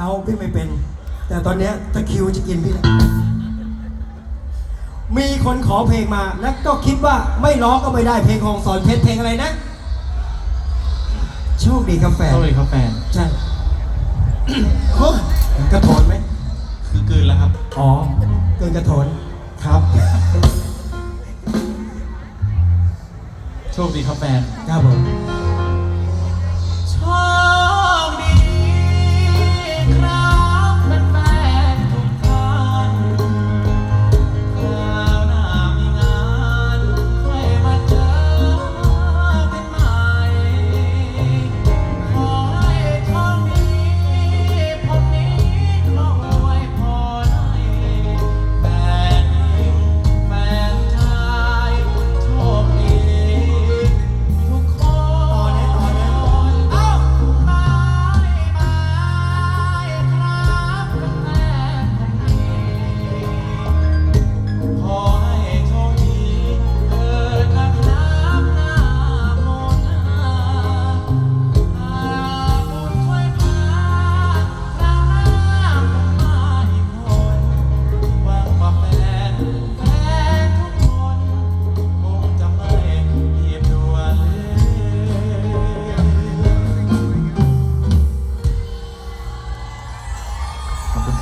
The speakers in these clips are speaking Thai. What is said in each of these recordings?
เกาพี่ไม่เป็น แต่ตอนเนี้ยตะคริวจะกินพี่แล้วมีคนขอเพลงมาแล้วก็คิดว่าไม่ร้องก็ไม่ได้เพลงของสอนเพชรเพลงอะไรนะ โชคดีครับแฟนโทษเลยครับแฟนใช่ โอ้ยกระโถนไหม คือกลืนแล้วครับ อ๋อ เกินกระโถนครับ โชคดีครับแฟน ครับผม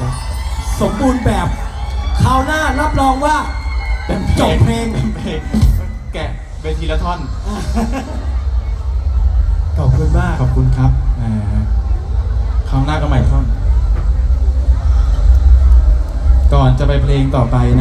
ขอบคุณครับสมบูรณ์แบบคราวหน้ารับรองว่าจบเพลง เป็นเพลงแกะเวทีละท่อน ขอบคุณมากขอบคุณครับแหมคราวหน้าก็ใหม่ท่อน ก่อนจะไปเพลงต่อไปนะ